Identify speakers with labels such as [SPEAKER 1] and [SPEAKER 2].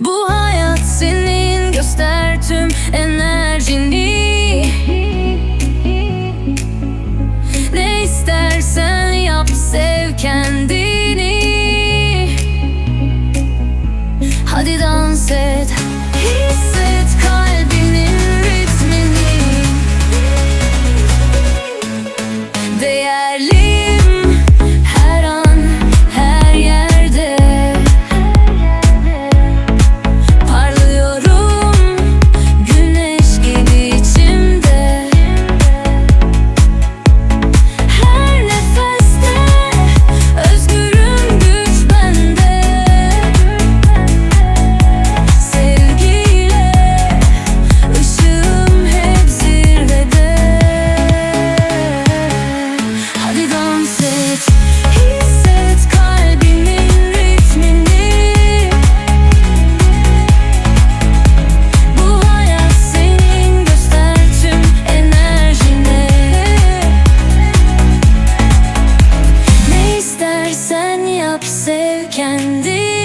[SPEAKER 1] Bu hayat senin yap sev kendi